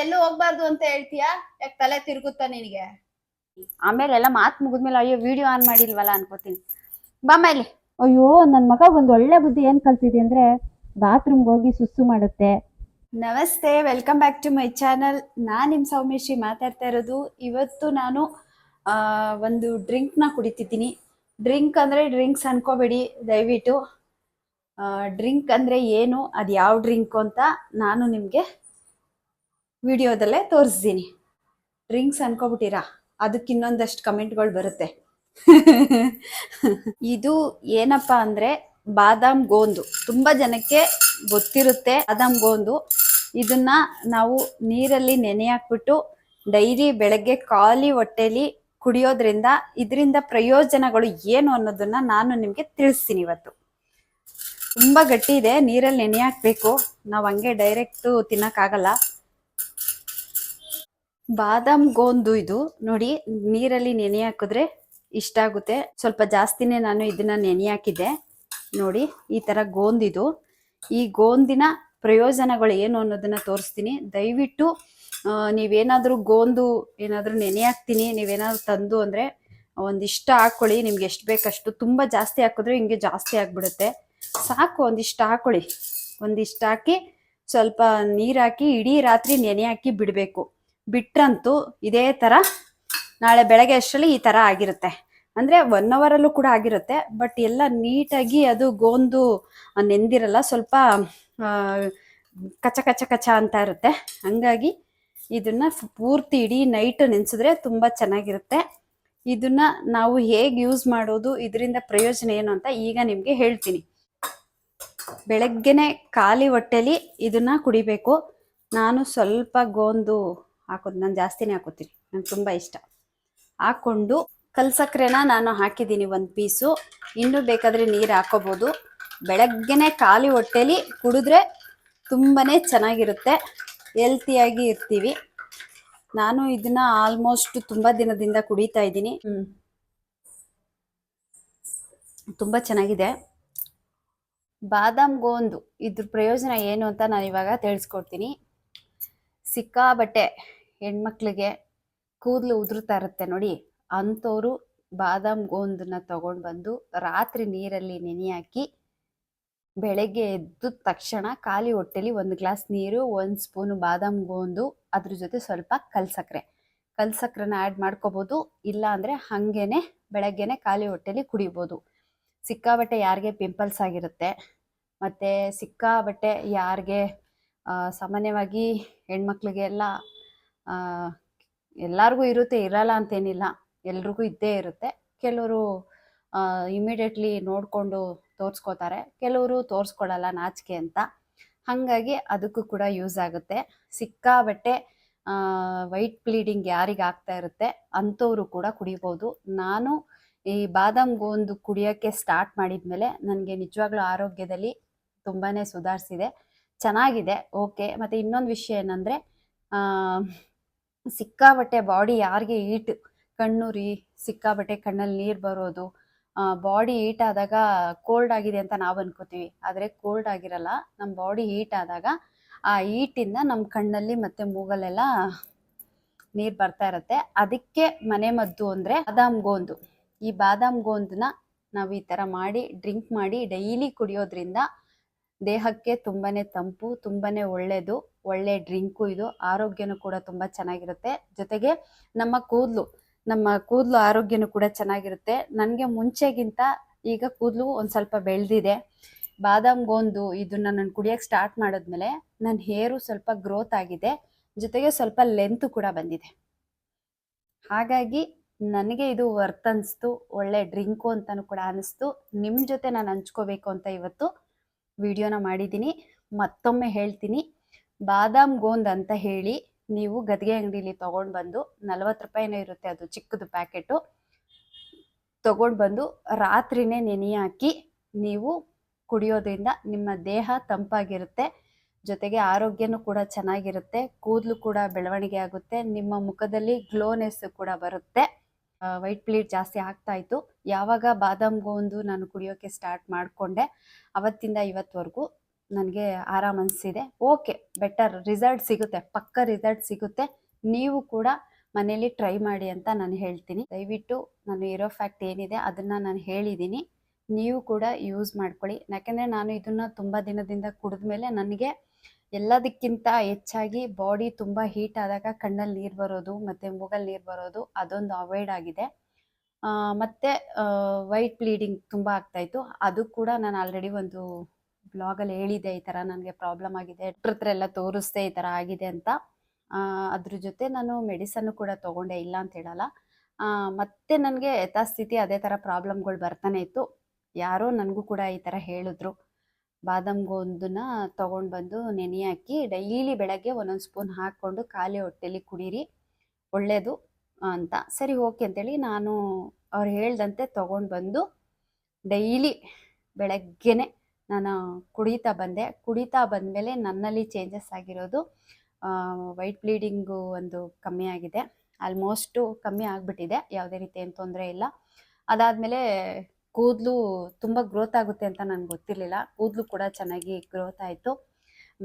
ಎಲ್ಲೂ ಹೋಗ್ಬಾರ್ದು ಅಂತ ಹೇಳ್ತೀಯಾ? ಯಾಕೆ ತಲೆ ತಿರುಗುತ್ತಾ ನಿನಗೆ? ಆಮೇಲೆ ಎಲ್ಲ ಮಾತು ಮುಗಿದ್ಮೇಲೆ ಅಯ್ಯೋ ವಿಡಿಯೋ ಆನ್ ಮಾಡಿಲ್ವಲ್ಲ ಅನ್ಕೋತೀನಿ. ಬಾ ಇಲ್ಲಿ ಅಯ್ಯೋ ನನ್ನ ಮಗ ಒಂದು ಒಳ್ಳೆ ಬುದ್ಧಿ ಏನ್ ಕಲ್ತಿದೆ ಅಂದ್ರೆ ಬಾತ್ರೂಮ್ಗೆ ಹೋಗಿ ಸುಸ್ಸು ಮಾಡುತ್ತೆ. ನಮಸ್ತೆ welcome back to my channel ನಾನು ನಿಮ್ಮ ಸೌಮೇಶಿ ಮಾತಾಡ್ತಾ ಇರೋದು. ಇವತ್ತು ನಾನು ಆ, ಒಂದು ಡ್ರಿಂಕ್ನ ಕುಡಿತಿದ್ದೀನಿ. ಡ್ರಿಂಕ್ ಅಂದರೆ ಡ್ರಿಂಕ್ಸ್ ಅನ್ಕೋಬೇಡಿ ದಯವಿಟ್ಟು. ಡ್ರಿಂಕ್ ಅಂದರೆ ಏನು ಅದು ಯಾವ ಡ್ರಿಂಕ್ ಅಂತ ನಾನು ನಿಮಗೆ ವಿಡಿಯೋದಲ್ಲೇ ತೋರಿಸ್ತೀನಿ ಡ್ರಿಂಕ್ಸ್ ಅನ್ಕೋಬಿಟ್ಟಿರಾ? ಅದಕ್ಕೆ ಇನ್ನೊಂದಷ್ಟು ಕಮೆಂಟ್ಗಳು ಬರುತ್ತೆ. ಇದು ಏನಪ್ಪ ಅಂದರೆ ಬಾದಾಮ್ ಗೋಂದು. ತುಂಬ ಜನಕ್ಕೆ ಗೊತ್ತಿರುತ್ತೆ ಬಾದಾಮ್ ಗೋಂದು. ಇದನ್ನ ನಾವು ನೀರಲ್ಲಿ ನೆನೆ ಹಾಕ್ಬಿಟ್ಟು ಡೈಲಿ ಬೆಳಗ್ಗೆ ಖಾಲಿ ಹೊಟ್ಟೆಲಿ ಕುಡಿಯೋದ್ರಿಂದ ಇದರಿಂದ ಪ್ರಯೋಜನಗಳು ಏನು ಅನ್ನೋದನ್ನ ನಾನು ನಿಮಗೆ ತಿಳಿಸ್ತೀನಿ ಇವತ್ತು. ತುಂಬ ಗಟ್ಟಿ ಇದೆ, ನೀರಲ್ಲಿ ನೆನೆ ಹಾಕ್ಬೇಕು. ನಾವು ಹಂಗೆ ಡೈರೆಕ್ಟು ತಿನ್ನಕ್ಕಾಗಲ್ಲ. ಬಾದಾಮ್ ಗೋಂದು ಇದು. ನೋಡಿ, ನೀರಲ್ಲಿ ನೆನೆ ಹಾಕಿದ್ರೆ ಇಷ್ಟ ಆಗುತ್ತೆ. ಸ್ವಲ್ಪ ಜಾಸ್ತಿನೇ ನಾನು ಇದನ್ನ ನೆನೆ ಹಾಕಿದ್ದೆ. ನೋಡಿ, ಈ ತರ ಗೋಂದಿದು ಈ ಗೋಂದಿನ ಪ್ರಯೋಜನಗಳು ಏನು ಅನ್ನೋದನ್ನ ತೋರಿಸ್ತೀನಿ. ದಯವಿಟ್ಟು ನೀವೇನಾದ್ರೂ ಗೋಂದು ಏನಾದ್ರೂ ನೆನೆ ಹಾಕ್ತೀನಿ. ನೀವೇನಾದ್ರೂ ತಂದು ಅಂದ್ರೆ ಒಂದಿಷ್ಟ ಹಾಕೊಳ್ಳಿ. ನಿಮ್ಗೆ ಎಷ್ಟು ಬೇಕಷ್ಟು. ತುಂಬಾ ಜಾಸ್ತಿ ಹಾಕಿದ್ರೆ ಹಿಂಗೆ ಜಾಸ್ತಿ ಆಗ್ಬಿಡುತ್ತೆ. ಸಾಕು, ಒಂದಿಷ್ಟು ಹಾಕೊಳ್ಳಿ. ಒಂದಿಷ್ಟು ಹಾಕಿ ಸ್ವಲ್ಪ ನೀರ್ ಹಾಕಿ, ಇಡೀ ರಾತ್ರಿ ನೆನೆ ಹಾಕಿ ಬಿಡಬೇಕು. ಬಿಟ್ರಂತೂ ಇದೇ ತರ ನಾಳೆ ಬೆಳಗ್ಗೆ ಅಷ್ಟರಲ್ಲಿ ಈ ತರ ಆಗಿರುತ್ತೆ. ಅಂದ್ರೆ ಒನ್ ಅವರಲ್ಲೂ ಕೂಡ ಆಗಿರುತ್ತೆ ಬಟ್ ಎಲ್ಲ ನೀಟಾಗಿ ಅದು ಗೋಂದು ನೆಂದಿರಲ್ಲ, ಸ್ವಲ್ಪ ಕಚ ಕಚ ಕಚ ಅಂತ ಇರುತ್ತೆ. ಹಂಗಾಗಿ ಇದನ್ನ ಪೂರ್ತಿ ಇಡೀ ನೈಟ್ ನೆನೆಸಿದ್ರೆ ತುಂಬಾ ಚೆನ್ನಾಗಿರುತ್ತೆ. ಇದನ್ನ ನಾವು ಹೇಗೆ ಯೂಸ್ ಮಾಡೋದು, ಇದರಿಂದ ಪ್ರಯೋಜನ ಏನು ಅಂತ ಈಗ ನಿಮ್ಗೆ ಹೇಳ್ತೀನಿ. ಬೆಳಗ್ಗೆನೆ ಖಾಲಿ ಹೊಟ್ಟೆಲಿ ಇದನ್ನ ಕುಡಿಬೇಕು. ನಾನು ಸ್ವಲ್ಪ ಗೋಂದು ಹಾಕೋದು. ನಾನು ಜಾಸ್ತಿನೇ ಹಾಕೋತೀನಿ. ನಂಗೆ ತುಂಬ ಇಷ್ಟ. ಹಾಕೊಂಡು ಕಲ್ಸಕ್ರೆನ ನಾನು ಹಾಕಿದ್ದೀನಿ ಒಂದು ಪೀಸು. ಇನ್ನೂ ಬೇಕಾದರೆ ನೀರು ಹಾಕೋಬೋದು. ಬೆಳಗ್ಗೆನೆ ಖಾಲಿ ಹೊಟ್ಟೆಲಿ ಕುಡಿದ್ರೆ ತುಂಬಾ ಚೆನ್ನಾಗಿರುತ್ತೆ. ಹೆಲ್ತಿಯಾಗಿ ಇರ್ತೀವಿ. ನಾನು ಇದನ್ನ ಆಲ್ಮೋಸ್ಟ್ ತುಂಬ ದಿನದಿಂದ ಕುಡಿತಾ ಇದ್ದೀನಿ. ತುಂಬ ಚೆನ್ನಾಗಿದೆ. ಬಾದಾಮ್ ಗೋಂದು ಇದ್ರ ಪ್ರಯೋಜನ ಏನು ಅಂತ ನಾನು ಇವಾಗ ತಿಳಿಸ್ಕೊಡ್ತೀನಿ. ಸಿಕ್ಕಾಬಟ್ಟೆ. ಹೆಣ್ಮಕ್ಳಿಗೆ ಕೂದಲು ಉದುರ್ತಾ ಇರುತ್ತೆ ನೋಡಿ. ಅಂಥವ್ರು ಬಾದಾಮ್ ಗೋಂದನ್ನ ತಗೊಂಡು ಬಂದು ರಾತ್ರಿ ನೀರಲ್ಲಿ ನೆನೆ ಹಾಕಿ ಬೆಳಗ್ಗೆ ಎದ್ದ ತಕ್ಷಣ ಖಾಲಿ ಹೊಟ್ಟೆಲಿ ಒಂದು ಗ್ಲಾಸ್ ನೀರು ಒಂದು ಸ್ಪೂನು ಬಾದಾಮ್ ಗೋಂದು ಅದ್ರ ಜೊತೆ ಸ್ವಲ್ಪ ಕಲ್ಸಕ್ರೆ. ಕಲ್ಸಕ್ರೆನ ಆ್ಯಡ್ ಮಾಡ್ಕೋಬೋದು. ಇಲ್ಲ ಅಂದರೆ ಹಾಗೇನೆ ಬೆಳಗ್ಗೆನೆ ಖಾಲಿ ಹೊಟ್ಟೆಲಿ ಕುಡಿಬೋದು. ಸಿಕ್ಕಾಬಟ್ಟೆ ಯಾರಿಗೆ ಪಿಂಪಲ್ಸ್ ಆಗಿರುತ್ತೆ ಮತ್ತು ಸಿಕ್ಕಾಬಟ್ಟೆ ಯಾರಿಗೆ ಸಾಮಾನ್ಯವಾಗಿ ಹೆಣ್ಮಕ್ಳಿಗೆ ಎಲ್ಲ ಆ, ಎಲ್ಲರಿಗೂ ಇರುತ್ತೆ, ಇರಲ್ಲ ಅಂತೇನಿಲ್ಲ. ಎಲ್ರಿಗೂ ಇದ್ದೇ ಇರುತ್ತೆ. ಕೆಲವರು ಇಮಿಡಿಯೇಟ್ಲಿ ನೋಡಿಕೊಂಡು ತೋರಿಸ್ಕೋತಾರೆ. ಕೆಲವರು ತೋರಿಸ್ಕೊಳಲ್ಲ ನಾಚಿಕೆ ಅಂತ. ಹಾಗಾಗಿ ಅದಕ್ಕೂ ಕೂಡ ಯೂಸ್ ಆಗುತ್ತೆ. ಸಿಕ್ಕಾಬಟ್ಟೆ ವೈಟ್ ಬ್ಲೀಡಿಂಗ್ ಯಾರಿಗೆ ಆಗ್ತಾ ಇರುತ್ತೆ, ಅಂಥವರು ಕೂಡ ಕುಡಿಬೋದು. ನಾನು ಈ ಬಾದಾಮ್ ಗೋಂದು ಕುಡಿಯೋಕ್ಕೆ ಸ್ಟಾರ್ಟ್ ಮಾಡಿದ್ಮೇಲೆ ನನಗೆ ನಿಜವಾಗ್ಲೂ ಆರೋಗ್ಯದಲ್ಲಿ ತುಂಬಾ ಸುಧಾರಿಸಿದೆ. ಚೆನ್ನಾಗಿದೆ ಓಕೆ ಮತ್ತು ಇನ್ನೊಂದು ವಿಷಯ ಏನಂದರೆ ಸಿಕ್ಕಾಬಟ್ಟೆ ಬಾಡಿ ಯಾರಿಗೆ ಈಟ್ ಕಣ್ಣುರಿ ಸಿಕ್ಕಾಬಟ್ಟೆ ಕಣ್ಣಲ್ಲಿ ನೀರು ಬರೋದು ಬಾಡಿ ಹೀಟ್ ಆದಾಗ ಕೋಲ್ಡ್ ಆಗಿದೆ ಅಂತ ನಾವು ಅನ್ಕೋತೀವಿ. ಆದರೆ ಕೋಲ್ಡ್ ಆಗಿರಲ್ಲ ನಮ್ಮ ಬಾಡಿ ಹೀಟ್ ಆದಾಗ ಆ ಹೀಟಿಂದ ನಮ್ಮ ಕಣ್ಣಲ್ಲಿ ಮತ್ತು ಮೂಗಲ್ಲೆಲ್ಲ ನೀರು ಬರ್ತಾ ಇರುತ್ತೆ. ಅದಕ್ಕೆ ಮನೆ ಮದ್ದು ಅಂದರೆ ಬಾದಾಮ್ ಗೋಂದು. ಈ ಬಾದಾಮ್ ಗೋಂದನ್ನ ನಾವು ಈ ಥರ ಮಾಡಿ ಡ್ರಿಂಕ್ ಮಾಡಿ ಡೈಲಿ ಕುಡಿಯೋದ್ರಿಂದ ದೇಹಕ್ಕೆ ತುಂಬಾನೇ ತಂಪು, ತುಂಬಾನೇ ಒಳ್ಳೆಯದು ಒಳ್ಳೆ ಡ್ರಿಂಕು ಇದು, ಆರೋಗ್ಯನೂ ಕೂಡ ತುಂಬ ಚೆನ್ನಾಗಿರುತ್ತೆ. ಜೊತೆಗೆ ನಮ್ಮ ಕೂದಲು ನಮ್ಮ ಕೂದಲು ಆರೋಗ್ಯನೂ ಕೂಡ ಚೆನ್ನಾಗಿರುತ್ತೆ. ನನಗೆ ಮುಂಚೆಗಿಂತ ಈಗ ಕೂದಲು ಒಂದು ಸ್ವಲ್ಪ ಬೆಳೆದಿದೆ. ಬಾದಾಮ್ ಗೋಂದು ಇದನ್ನ ನಾನು ಕುಡಿಯೋಕ್ಕೆ ಸ್ಟಾರ್ಟ್ ಮಾಡಿದ್ಮೇಲೆ ನನ್ನ ಹೇರು ಸ್ವಲ್ಪ ಗ್ರೋತ್ ಆಗಿದೆ. ಜೊತೆಗೆ ಸ್ವಲ್ಪ ಲೆಂತ್ ಕೂಡ ಬಂದಿದೆ. ಹಾಗಾಗಿ ನನಗೆ ಇದು ವರ್ತ್ ಅನಿಸ್ತು, ಒಳ್ಳೆ ಡ್ರಿಂಕು ಅಂತಲೂ ಕೂಡ ಅನಿಸ್ತು. ನಿಮ್ಮ ಜೊತೆ ನಾನು ಹಂಚ್ಕೋಬೇಕು ಅಂತ ಇವತ್ತು ವಿಡಿಯೋನ ಮಾಡಿದ್ದೀನಿ, ಮತ್ತೊಮ್ಮೆ ಹೇಳ್ತೀನಿ. ಬಾದಾಮ್ ಗೋಂದ್ ಅಂತ ಹೇಳಿ ನೀವು ಗದ್ಗೆ ಅಂಗಡಿಲಿ ತೊಗೊಂಡು ಬಂದು ನಲ್ವತ್ತು ರೂಪಾಯಿನೇ ಇರುತ್ತೆ ಅದು ಚಿಕ್ಕದು ಪ್ಯಾಕೆಟು. ತೊಗೊಂಡು ಬಂದು ರಾತ್ರಿನೇ ನೆನೆ ಹಾಕಿ ನೀವು ಕುಡಿಯೋದ್ರಿಂದ ನಿಮ್ಮ ದೇಹ ತಂಪಾಗಿರುತ್ತೆ, ಜೊತೆಗೆ ಆರೋಗ್ಯನೂ ಕೂಡ ಚೆನ್ನಾಗಿರುತ್ತೆ, ಕೂದಲು ಕೂಡ ಬೆಳವಣಿಗೆ ಆಗುತ್ತೆ, ನಿಮ್ಮ ಮುಖದಲ್ಲಿ ಗ್ಲೋನೆಸ್ ಕೂಡ ಬರುತ್ತೆ. ವೈಟ್ ಪ್ಲೇಟ್ ಜಾಸ್ತಿ ಆಗ್ತಾ ಇತ್ತು. ಯಾವಾಗ ಬಾದಾಮ್ ಗೋಂದು ನಾನು ಕುಡಿಯೋಕ್ಕೆ ಸ್ಟಾರ್ಟ್ ಮಾಡಿಕೊಂಡೆ, ಅವತ್ತಿಂದ ಇವತ್ತವರೆಗೂ ನನಗೆ ಆರಾಮ ಅನಿಸಿದೆ. ಓಕೆ ಬೆಟರ್ ರಿಸಲ್ಟ್ ಸಿಗುತ್ತೆ, ಪಕ್ಕ ರಿಸಲ್ಟ್ ಸಿಗುತ್ತೆ. ನೀವು ಕೂಡ ಮನೇಲಿ ಟ್ರೈ ಮಾಡಿ ಅಂತ ನಾನು ಹೇಳ್ತೀನಿ. ದಯವಿಟ್ಟು ನಾನು ಇರೋ ಫ್ಯಾಕ್ಟ್ ಏನಿದೆ ಅದನ್ನು ನಾನು ಹೇಳಿದ್ದೀನಿ. ನೀವು ಕೂಡ ಯೂಸ್ ಮಾಡ್ಕೊಳ್ಳಿ. ಯಾಕೆಂದರೆ ನಾನು ಇದನ್ನು ತುಂಬ ದಿನದಿಂದ ಕುಡಿದ ಮೇಲೆ ನನಗೆ ಎಲ್ಲದಕ್ಕಿಂತ ಹೆಚ್ಚಾಗಿ ಬಾಡಿ ತುಂಬ ಹೀಟ್ ಆದಾಗ ಕಣ್ಣಲ್ಲಿ ನೀರು ಬರೋದು, ಮತ್ತು ಮೂಗಲ್ಲಿ ನೀರು ಬರೋದು, ಅದೊಂದು ಅವಾಯ್ಡ್ ಆಗಿದೆ. ಮತ್ತು ವೈಟ್ ಬ್ಲೀಡಿಂಗ್ ತುಂಬ ಆಗ್ತಾಯಿತ್ತು ಅದು ಕೂಡ ನಾನು ಆಲ್ರೆಡಿ ಒಂದು ಬ್ಲಾಗಲ್ಲಿ ಹೇಳಿದೆ ಈ ಥರ ನನಗೆ ಪ್ರಾಬ್ಲಮ್ ಆಗಿದೆ ಡಾಕ್ಟ್ರ ಎಲ್ಲ ತೋರಿಸ್ದೆ ಈ ಥರ ಆಗಿದೆ ಅಂತ. ಅದ್ರ ಜೊತೆ ನಾನು ಮೆಡಿಸನ್ನು ಕೂಡ ತೊಗೊಂಡೆ, ಇಲ್ಲ ಅಂತ ಹೇಳಲ್ಲ. ಮತ್ತೆ ನನಗೆ ಯಥಾಸ್ಥಿತಿ ಅದೇ ಥರ ಪ್ರಾಬ್ಲಮ್ಗಳು ಬರ್ತಾನೆ ಇತ್ತು. ಯಾರೋ ನನಗೂ ಕೂಡ ಈ ಥರ ಹೇಳಿದ್ರು. ಬಾದಾಮ್ ಗೋಂದನ್ನ ತೊಗೊಂಡು ಬಂದು ನೆನೆ ಹಾಕಿ ಡೈಲಿ ಬೆಳಗ್ಗೆ ಒಂದೊಂದು ಸ್ಪೂನ್ ಹಾಕ್ಕೊಂಡು ಖಾಲಿ ಹೊಟ್ಟೆಲಿ ಕುಡೀರಿ. ಒಳ್ಳೆಯದು ಅಂತ. ಸರಿ, ಓಕೆ ಅಂತೇಳಿ ನಾನು ಅವ್ರು ಹೇಳ್ದಂತೆ ತೊಗೊಂಡು ಬಂದು ಡೈಲಿ ಬೆಳಗ್ಗೆನೆ ನಾನು ಕುಡಿತಾ ಬಂದೆ. ಕುಡಿತಾ ಬಂದಮೇಲೆ ನನ್ನಲ್ಲಿ ಚೇಂಜಸ್ ಆಗಿರೋದು ವೈಟ್ ಬ್ಲೀಡಿಂಗು ಒಂದು ಕಮ್ಮಿ ಆಗಿದೆ. ಆಲ್ಮೋಸ್ಟು ಕಮ್ಮಿ ಆಗಿಬಿಟ್ಟಿದೆ. ಯಾವುದೇ ರೀತಿ ಏನು ತೊಂದರೆ ಇಲ್ಲ. ಅದಾದಮೇಲೆ ಕೂದಲು ತುಂಬ ಗ್ರೋತ್ ಆಗುತ್ತೆ ಅಂತ ನನಗೆ ಗೊತ್ತಿರಲಿಲ್ಲ. ಕೂದಲು ಕೂಡ ಚೆನ್ನಾಗಿ ಗ್ರೋತ್ ಆಯಿತು.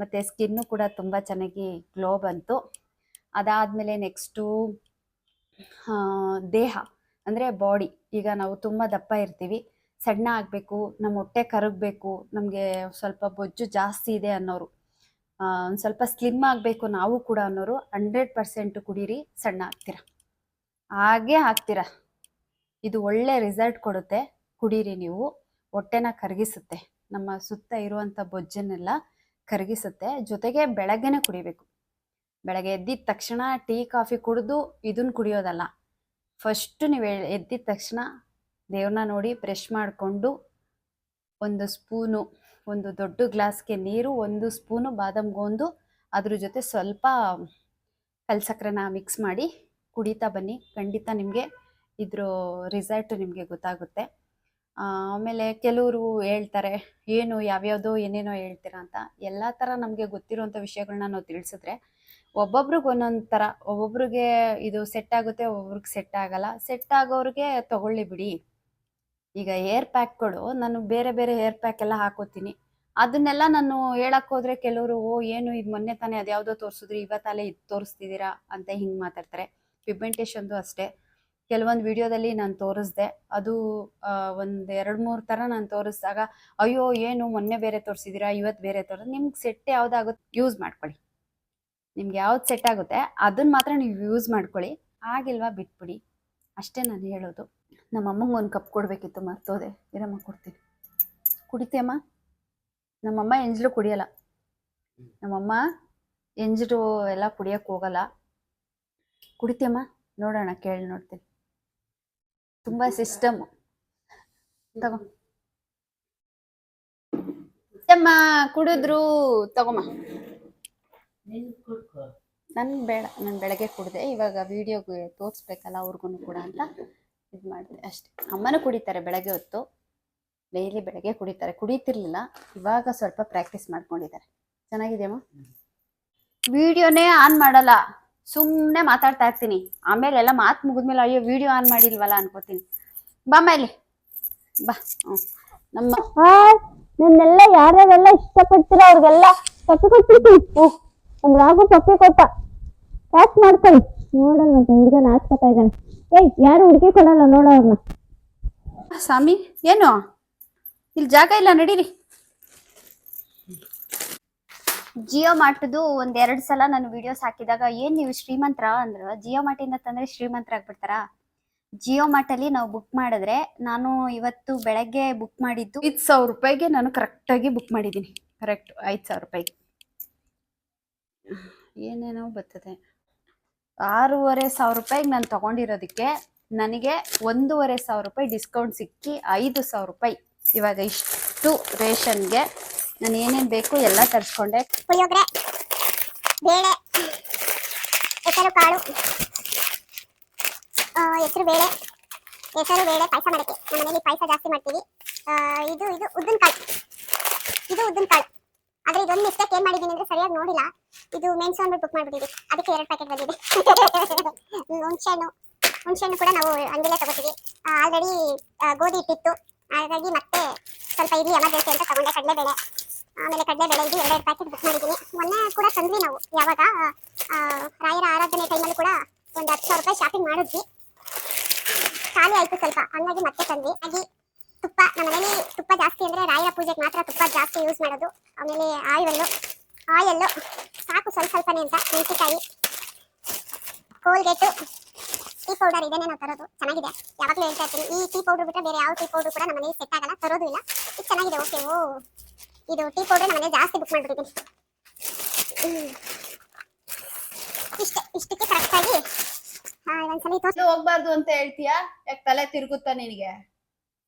ಮತ್ತು ಸ್ಕಿನ್ನು ಕೂಡ ತುಂಬ ಚೆನ್ನಾಗಿ ಗ್ಲೋ ಬಂತು. ಅದಾದಮೇಲೆ ನೆಕ್ಸ್ಟು ದೇಹ ಅಂದರೆ ಬಾಡಿ ಈಗ ನಾವು ತುಂಬ ದಪ್ಪ ಇರ್ತೀವಿ. ಸಣ್ಣ ಆಗಬೇಕು ನಮ್ಮ ಹೊಟ್ಟೆ ಕರಗಬೇಕು, ನಮಗೆ ಸ್ವಲ್ಪ ಬೊಜ್ಜು ಜಾಸ್ತಿ ಇದೆ ಅನ್ನೋರು. ಒಂದು ಸ್ವಲ್ಪ ಸ್ಲಿಮ್ ಆಗಬೇಕು ನಾವು ಕೂಡ ಅನ್ನೋರು ಹಂಡ್ರೆಡ್ ಪರ್ಸೆಂಟ್ ಕುಡೀರಿ, ಸಣ್ಣ ಆಗ್ತೀರ. ಹಾಗೇ ಆಗ್ತೀರ. ಇದು ಒಳ್ಳೆ ರಿಸಲ್ಟ್ ಕೊಡುತ್ತೆ. ಕುಡೀರಿ ನೀವು. ಹೊಟ್ಟೆನ ಕರಗಿಸುತ್ತೆ. ನಮ್ಮ ಸುತ್ತ ಇರುವಂಥ ಬೊಜ್ಜನ್ನೆಲ್ಲ ಕರಗಿಸುತ್ತೆ. ಜೊತೆಗೆ ಬೆಳಗ್ಗೆನೆ ಕುಡಿಬೇಕು. ಬೆಳಗ್ಗೆ ಎದ್ದಿದ ತಕ್ಷಣ ಟೀ, ಕಾಫಿ ಕುಡಿದು ಇದನ್ನ ಕುಡಿಯೋದಲ್ಲ. ಫಸ್ಟು ನೀವು ಎದ್ದಿದ ತಕ್ಷಣ ದೇವ್ರನ್ನ ನೋಡಿ ಬ್ರಷ್ ಮಾಡಿಕೊಂಡು ಒಂದು ಸ್ಪೂನು, ಒಂದು ದೊಡ್ಡ ಗ್ಲಾಸ್ಗೆ ನೀರು, ಒಂದು ಸ್ಪೂನು ಬಾದಾಮ್ ಗೋಂದು, ಅದ್ರ ಜೊತೆ ಸ್ವಲ್ಪ ಕಲ್ಸಕ್ಕರೆನ ಮಿಕ್ಸ್ ಮಾಡಿ ಕುಡಿತಾ ಬನ್ನಿ. ಖಂಡಿತ ನಿಮಗೆ ಇದ್ರ ರಿಸಲ್ಟ್ ನಿಮಗೆ ಗೊತ್ತಾಗುತ್ತೆ. ಆಮೇಲೆ ಕೆಲವರು ಹೇಳ್ತಾರೆ, ಏನು ಯಾವ್ಯಾವುದೋ ಏನೇನೋ ಹೇಳ್ತೀರಾ ಅಂತ. ಎಲ್ಲ ಥರ ನಮಗೆ ಗೊತ್ತಿರುವಂಥ ವಿಷಯಗಳನ್ನ ನಾವು ತಿಳಿಸಿದ್ರೆ, ಒಬ್ಬೊಬ್ರಿಗೆ ಒಂದೊಂದು ಥರ ಒಬ್ಬೊಬ್ರಿಗೆ ಇದು ಸೆಟ್ ಆಗುತ್ತೆ, ಒಬ್ಬೊಬ್ರಿಗೆ ಸೆಟ್ ಆಗಲ್ಲ. ಸೆಟ್ ಆಗೋರಿಗೆ ತಗೊಳ್ಳಿ ಬಿಡಿ. ಈಗ ಏರ್ ಪ್ಯಾಕ್ಗಳು ನಾನು ಬೇರೆ ಬೇರೆ ಏರ್ ಪ್ಯಾಕ್ ಎಲ್ಲ ಹಾಕೋತೀನಿ. ಅದನ್ನೆಲ್ಲ ನಾನು ಹೇಳಕ್ ಹೋದ್ರೆ ಕೆಲವರು, ಓ, ಏನು ಇದು ಮೊನ್ನೆ ತಾನೇ ಅದ್ಯಾವುದೋ ತೋರಿಸಿದ್ರಿ, ಇವತ್ತಲ್ಲೇ ಇದು ತೋರಿಸ್ತಿದ್ದೀರಾ? ಅಂತ ಹಿಂಗೆ ಮಾತಾಡ್ತಾರೆ. ಪಿಗ್ಮೆಂಟೇಷನ್ದು ಅಷ್ಟೇ. ಕೆಲವೊಂದು ವಿಡಿಯೋದಲ್ಲಿ ನಾನು ತೋರಿಸ್ದೆ. ಅದು ಒಂದು ಎರಡು ಮೂರು ಥರ ನಾನು ತೋರಿಸಿದಾಗ, ಅಯ್ಯೋ, ಏನು ಮೊನ್ನೆ ಬೇರೆ ತೋರಿಸಿದ್ದೀರಾ ಇವತ್ತು ಬೇರೆ ತೋರಿಸ್ ನಿಮ್ಗೆ ಸೆಟ್ ಯಾವುದಾಗುತ್ತೆ ಯೂಸ್ ಮಾಡ್ಕೊಳ್ಳಿ. ನಿಮ್ಗೆ ಯಾವ್ದು ಸೆಟ್ ಆಗುತ್ತೆ ಅದನ್ನ ಮಾತ್ರ ನೀವು ಯೂಸ್ ಮಾಡ್ಕೊಳ್ಳಿ. ಆಗಿಲ್ವಾ ಬಿಟ್ಬಿಡಿ. ಅಷ್ಟೇ ನಾನು ಹೇಳೋದು. ನಮ್ಮ ಅಮ್ಮಂಗೆ ಒಂದು ಕಪ್ ಕೊಡಬೇಕಿತ್ತು ಮರ್ತೋದೆ. ಇರಮ್ಮ, ಕೊಡ್ತೀನಿ. ಕುಡಿತೀಯಮ್ಮ ನಮ್ಮಮ್ಮ ಎಂಜಲು ಕುಡಿಯಲ್ಲ. ನಮ್ಮಮ್ಮ ಎಂಜಲು ಎಲ್ಲ ಕುಡಿಯೋಕ್ಕೆ ಹೋಗಲ್ಲ. ಕುಡಿತೀಯಮ್ಮ ನೋಡೋಣ, ಕೇಳಿ ನೋಡ್ತೀನಿ. ತುಂಬ ಸಿಸ್ಟಮ್. ತಗೋ. ಅಮ್ಮ ಕುಡಿದ್ರು ತಗೊಮ್ಮ. ನನ್ ಬೇಡ ನಾನು ಬೆಳಗ್ಗೆ ಕುಡಿದೆ. ಇವಾಗ ವಿಡಿಯೋಗೆ ತೋರಿಸ್ಬೇಕಲ್ಲ ಅವ್ರಿಗೂ ಕೂಡ ಅಂತ ಇದು ಮಾಡಿದೆ. ಅಷ್ಟೇ. ಅಮ್ಮನೂ ಕುಡಿತಾರೆ ಬೆಳಗ್ಗೆ ಹೊತ್ತು. ಡೈಲಿ ಬೆಳಗ್ಗೆ ಕುಡಿತಾರೆ. ಕುಡಿತಿರ್ಲಿಲ್ಲ. ಇವಾಗ ಸ್ವಲ್ಪ ಪ್ರಾಕ್ಟೀಸ್ ಮಾಡ್ಕೊಂಡಿದ್ದಾರೆ. ಚೆನ್ನಾಗಿದೆಯಮ್ಮ? ವಿಡಿಯೋನೇ ಆನ್ ಮಾಡಲ್ಲ. ಸುಮ್ಮನೆ ಮಾತಾಡ್ತಾ ಇರ್ತೀನಿ. ಆಮೇಲೆ ಎಲ್ಲ ಮಾತು ಮುಗಿದ್ಮೇಲೆ ಅಯ್ಯೋ ವಿಡಿಯೋ ಆನ್ ಮಾಡಿಲ್ವಲ್ಲ ಅನ್ಕೋತೀನಿ. ಬಾ ಇಲ್ಲಿ ಬಾ ಹ್ಞೂ ನಮ್ಮ ನನ್ನೆಲ್ಲ ಯಾರ್ಯಾರೆಲ್ಲ ಇಷ್ಟಪಡ್ತೀರ ಅವ್ರಿಗೆಲ್ಲ ಪಪ್ಪಿ ಕೊಟ್ಟಿರ್ತೀನಿ ಓಹ್ ಒಂದು ರಾಘು ಪಪ್ಪಿ ಕೊಟ್ಟ. ಕ್ಯಾಚ್ ಮಾಡ್ಕೊಳ್ಳಿ. ನೋಡಲ್ ಮತ್ತೆ ಹುಡುಗ ನಾಚ್ಕೊತಾ ಇದ್ದಾನೆ. ಏಯ್ ಯಾರು ಹುಡುಗಿ ಕೊಡಲ್ಲ ನೋಡೋ ಅವ್ರನ್ನ. ಸ್ವಾಮಿ ಏನು? ಇಲ್ಲಿ ಜಾಗ ಇಲ್ಲ ನಡೀರಿ. ಜಿಯೋ ಮಾರ್ಟ್ದು ಒಂದ್ ಎರಡ್ ಸಲ ನಾನು ವಿಡಿಯೋಸ್ ಹಾಕಿದಾಗ, ಏನ್ ನೀವು ಶ್ರೀಮಂತರ ಅಂದ್ರು, ಜಿಯೋ ಮಾರ್ಟಿಂದ ತಂದ್ರೆ ಶ್ರೀಮಂತರ ಆಗ್ಬಿಡ್ತಾರಾ? ಜಿಯೋ ಮಾರ್ಟಲ್ಲಿ ನಾವು ಬುಕ್ ಮಾಡಿದ್ರೆ, ನಾನು ಇವತ್ತು ಬೆಳಗ್ಗೆ ಬುಕ್ ಮಾಡಿದ್ದು ಐದು ಸಾವಿರ ರೂಪಾಯಿಗೆ ನಾನು ಕರೆಕ್ಟಾಗಿ ಬುಕ್ ಮಾಡಿದ್ದೀನಿ. ಕರೆಕ್ಟ್ ಐದು ಸಾವಿರ ರೂಪಾಯಿಗೆ. ಏನೇನೋ ಬರ್ತದೆ. ಆರೂವರೆ ಸಾವಿರ ರೂಪಾಯಿಗೆ ನಾನು ತಗೊಂಡಿರೋದಕ್ಕೆ ನನಗೆ ಒಂದೂವರೆ ಸಾವಿರ ರೂಪಾಯಿ ಡಿಸ್ಕೌಂಟ್ ಸಿಕ್ಕಿ ಐದು ಸಾವಿರ ರೂಪಾಯಿ. ಇವಾಗ ಇಷ್ಟು ರೇಷನ್ಗೆ ನಾನು ಏನೇನು ಬೇಕು ಎಲ್ಲ ತರಿಸ್ಕೊಂಡೆ. ಪುಳಿಯೋಗರೆ, ಬೇಳೆ, ಹೆಸರು ಕಾಳು ಹೆಸರು ಬೇಳೆ ಹೆಸರು ಬೇಳೆ ಪಾಯಸ ಮಾಡಕ್ಕೆ. ನಮ್ಮ ಮನೇಲಿ ಪಾಯಸ ಜಾಸ್ತಿ ಮಾಡ್ತೀವಿ. ಇದು ಇದು ಉದ್ದಿನ ಕಾಳು ಇದು ಉದ್ದಿನ ಕಾಳು ಆದ್ರೆ ಇದೊಂದು ಮಿಸ್ಟೇಕ್ ಏನು ಮಾಡಿದೀನಿ ಅಂದ್ರೆ ಸರಿಯಾಗಿ ನೋಡಿಲ್ಲ. ಇದು ಮೆಣಸು ಅಂದ್ಬಿಟ್ಟು ಬುಕ್ ಮಾಡ್ಬಿಟ್ಟಿದ್ವಿ ಅದಕ್ಕೆ ಎರಡು ಪ್ಯಾಕೆಟ್ ಬಂದಿದೆ. ಹುಣಸೆಹಣ್ಣು. ಹುಣಸೆಹಣ್ಣು ಕೂಡ ನಾವು ಹಂಗೆಲ್ಲ ತಗೋತೀವಿ. ಆಲ್ರೆಡಿ ಗೋಧಿ ಇಟ್ಟಿತ್ತು ಹಾಗಾಗಿ ಮತ್ತೆ ಸ್ವಲ್ಪ ಇರ್ಲಿ ಎಮರ್ಜೆನ್ಸಿ ಅಂತ ತಗೊಂಡೆ ಕಡಲೆಬೇಳೆ. ಆಮೇಲೆ ಕಡಲೆಬೇಳೆ ಇದು ಎರಡೆರಡು ಪ್ಯಾಕೆಟ್ ಬುಕ್ ಮಾಡಿದ್ದೀನಿ. ಮೊನ್ನೆ ಕೂಡ ತಂದ್ವಿ ನಾವು. ಯಾವಾಗ? ರಾಯರ ಆರಾಧನೆ ಟೈಮಲ್ಲಿ ಕೂಡ ಒಂದು ಹತ್ತು ಸಾವಿರ ರೂಪಾಯಿ ಶಾಪಿಂಗ್ ಮಾಡಿದ್ವಿ. ಖಾಲಿ ಆಯಿತು ಸ್ವಲ್ಪ. ಹಂಗಾಗಿ ಮತ್ತೆ ತಂದ್ವಿ. ಹಾಗೆ ತುಪ್ಪ, ನಮ್ಮ ಮನೇಲಿ ತುಪ್ಪ ಜಾಸ್ತಿ ಅಂದರೆ ರಾಯರ ಪೂಜೆಗೆ ಮಾತ್ರ ತುಪ್ಪ ಜಾಸ್ತಿ ಯೂಸ್ ಮಾಡೋದು. ಆಮೇಲೆ ಆಯಿಲ್ಲು ಆಯಲ್ಲು ಸಾಕು ಸ್ವಲ್ಪ ಸ್ವಲ್ಪನೇ ಅಂತ ಮೆಣಸಿಕಾಯಿ ಕೋಲ್ಗೇಟು ಟೀ ಪೌಡರ್ ಇದೇನೆ ನಾವು ತರೋದು. ಚೆನ್ನಾಗಿದೆ. ಯಾವಾಗಲೂ ಹೇಳ್ತಾ ಇರ್ತೀನಿ. ಈ ಟೀ ಪೌಡರ್ ಬಿಟ್ಟರೆ ಬೇರೆ ಯಾವ ಟೀ ಪೌಡರ್ ಕೂಡ ನಮ್ಮ ಮನೇಲಿ ಸೆಟ್ ಆಗಲ್ಲ. ತರೋದು ಇಲ್ಲ. ಇದು ಚೆನ್ನಾಗಿದೆ. ಓಕೆ ಓ. ಇದು ಟೀ ಪೌಡರ್ ನಮ್ಮನೆ ಜಾಸ್ತಿ ಬುಕ್ ಮಾಡ್ಬಿಟ್ಟಿದ್ದೀನಿ. ಇಷ್ಟೇ ಇಷ್ಟಕ್ಕೆ ಕರೆಕ್ಟಾಗಿ ಒಂದ್ಸಲ ತೋರ್ಸ್ ಹೋಗ್ಬಾರ್ದು ಅಂತ ಹೇಳ್ತೀಯಾ? ಯಾಕೆ ತಲೆ ತಿರುಗುತ್ತಾ ನಿನಗೆ?